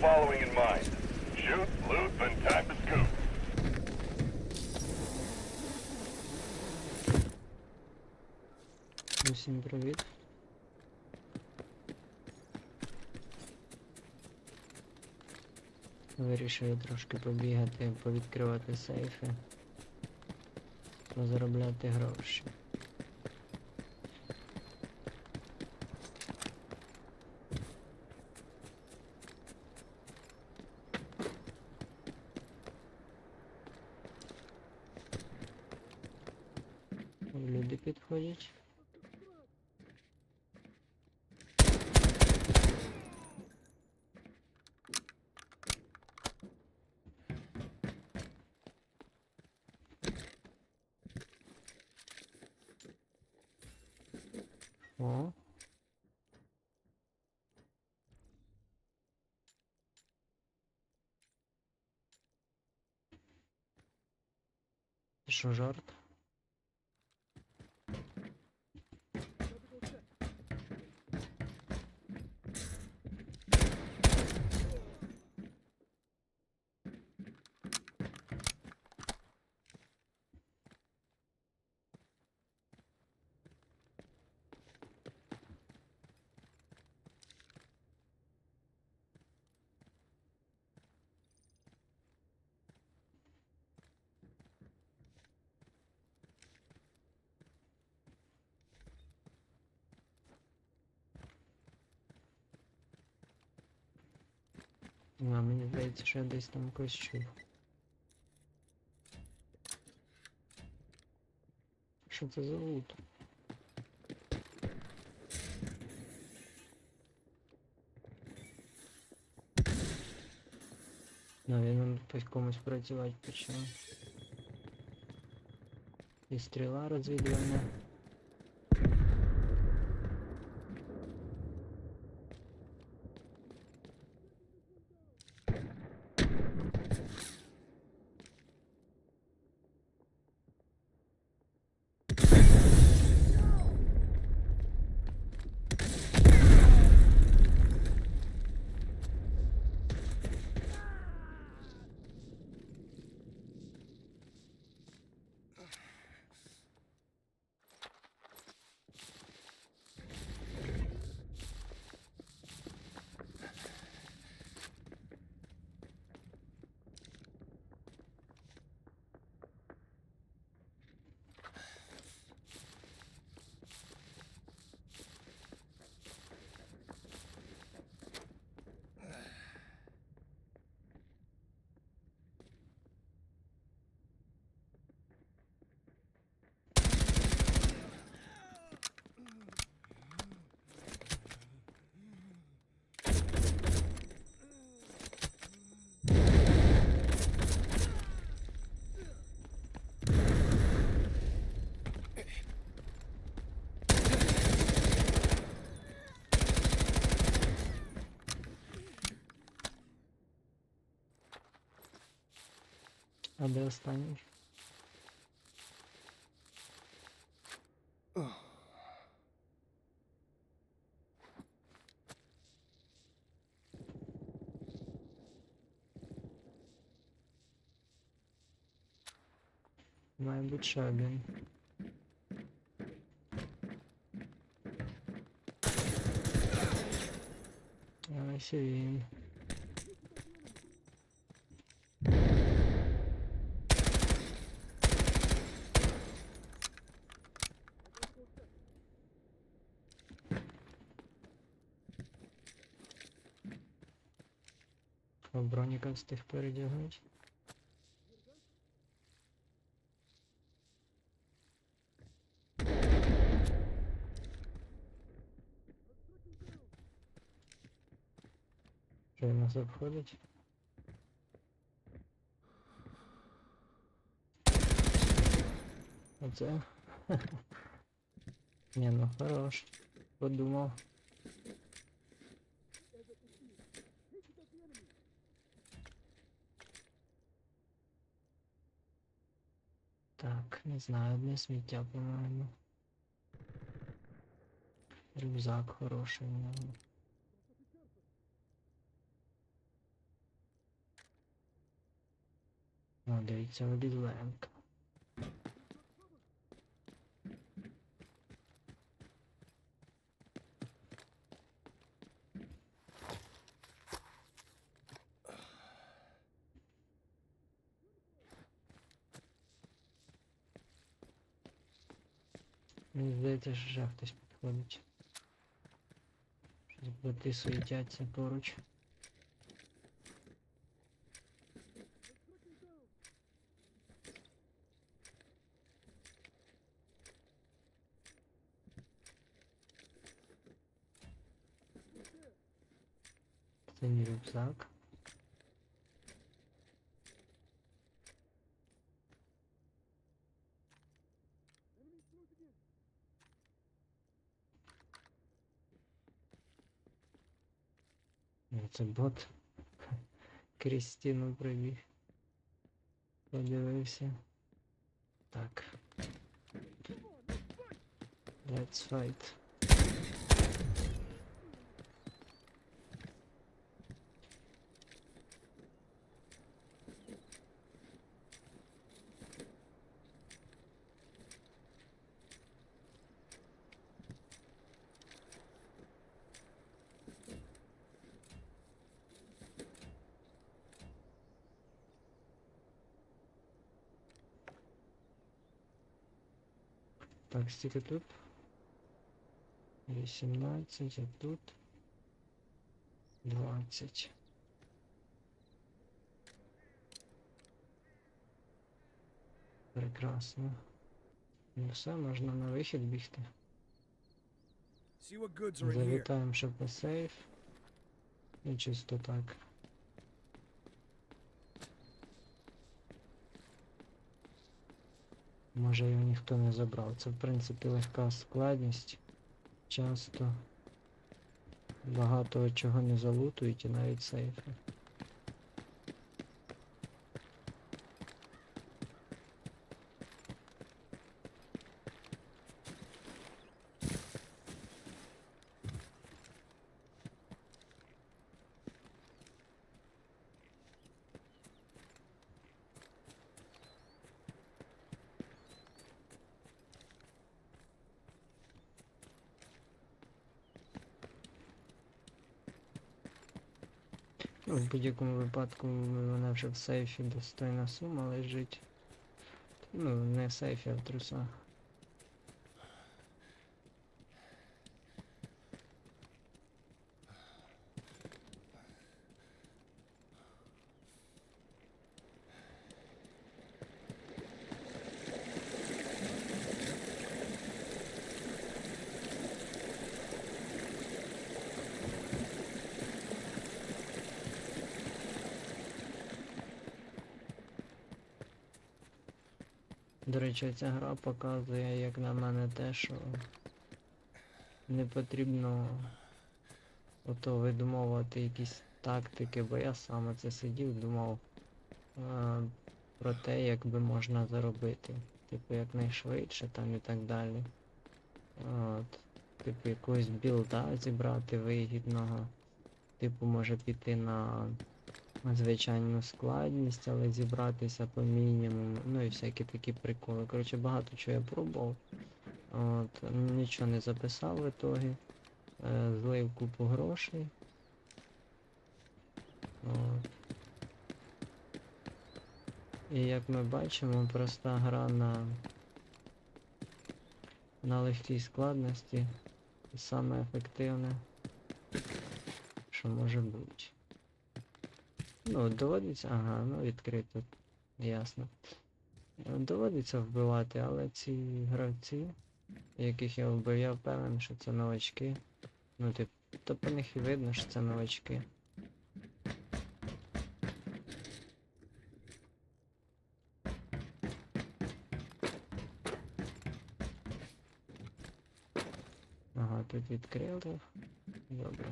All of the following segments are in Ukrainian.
following in mind. Shoot, loot, then time to scoop. Усім привіт. Вирішив трошки побігати, повідкривати сейфи, позаробляти гроші. Люди підходять. О. Що жарт? А, мені здається, що я десь там когось чув. Що це за лут? Ну, він по комусь працювати почав. І стріла розвідувальна. А де останній? Має бути ще один. А ось А броніка встиг передягнути. Що він нас обходить? Оце? Не, ну хорош. Подумав. Не знаю, одне сміття, по-моєму. Рюкзак хороший у нього. Ну, дивіться, обідлемка. Мені здається, що ще хтось підходить. Щось боти суетяться поруч. Це не рюкзак. Це бот. Крізь стіну прибіг. Подивився. Так. Let's fight. Так, стільки тут. 18, а тут 20. Прекрасно. Ну все, можна на вихід бігти. Завітаємо ще по сейф. І чисто так. Може його ніхто не забрав. Це в принципі легка складність. Часто багато чого не залутують і навіть сейфи. В будь-якому випадку вона вже в сейфі достойна сума лежить. Ну, не в сейфі, а в трусах. До речі, ця гра показує, як на мене, те, що не потрібно ото видумовувати якісь тактики, бо я сам це сидів, думав е, про те, як би можна заробити. Типу, якнайшвидше там і так далі. От. Типу, якогось білда зібрати вигідного. Типу, може піти на звичайну складність, але зібратися по мінімуму. Ну і всякі такі приколи. Коротше, багато чого я пробував. От, нічого не записав в ітогі. Е, злив купу грошей. От. І як ми бачимо, проста гра на, на легкій складності саме ефективне, що може бути. Ну, доводиться, ага, ну відкрито, ясно. Е, Доводиться вбивати, але ці гравці, яких я вбив, я впевнений, що це новачки. Ну, тип, то по них і видно, що це новачки. Ага, тут відкрили. Добре.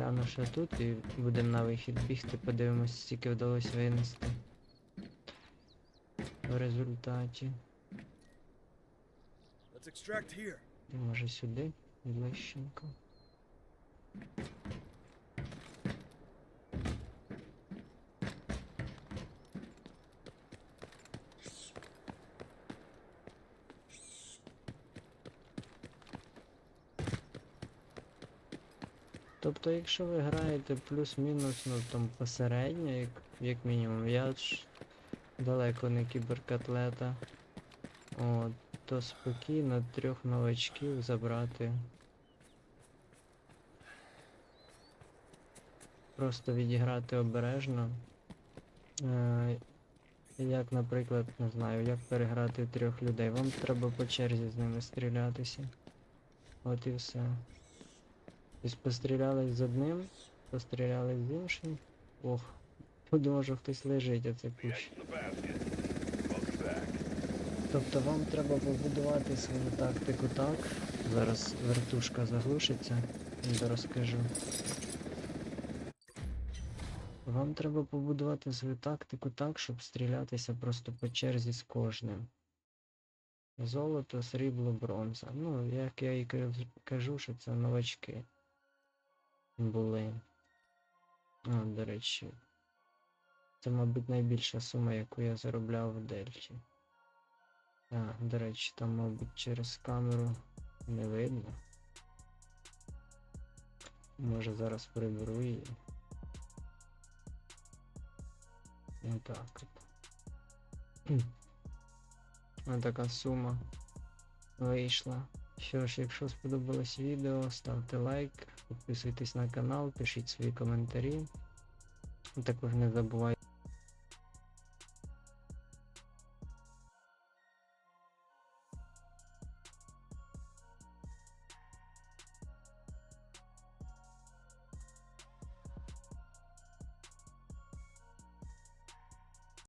Гляну ще тут і будемо на вихід бігти, подивимось, скільки вдалося винести. В результаті. Може сюди, ближченько. Тобто, якщо ви граєте плюс-мінус, ну там посередньо, як, як мінімум, я ж далеко не кіберкатлета. От, то спокійно трьох новачків забрати. Просто відіграти обережно. Е, як, наприклад, не знаю, як переграти трьох людей. Вам треба по черзі з ними стрілятися. От і все. Тобто пострілялись з одним, пострілялись з іншим. Ох, подумав, що хтось лежить, а це кущ. Тобто вам треба побудувати свою тактику так. Зараз вертушка заглушиться, я розкажу. Вам треба побудувати свою тактику так, щоб стрілятися просто по черзі з кожним. Золото, срібло, бронза. Ну, як я і кажу, що це новачки були. А, до речі. Це, мабуть, найбільша сума, яку я заробляв в Дельті. А, до речі, там, мабуть, через камеру не видно. Може зараз приберу її. Отак от. Ось така сума вийшла. Що ж, якщо сподобалось відео, ставте лайк, підписуйтесь на канал, пишіть свої коментарі. Також не забувайте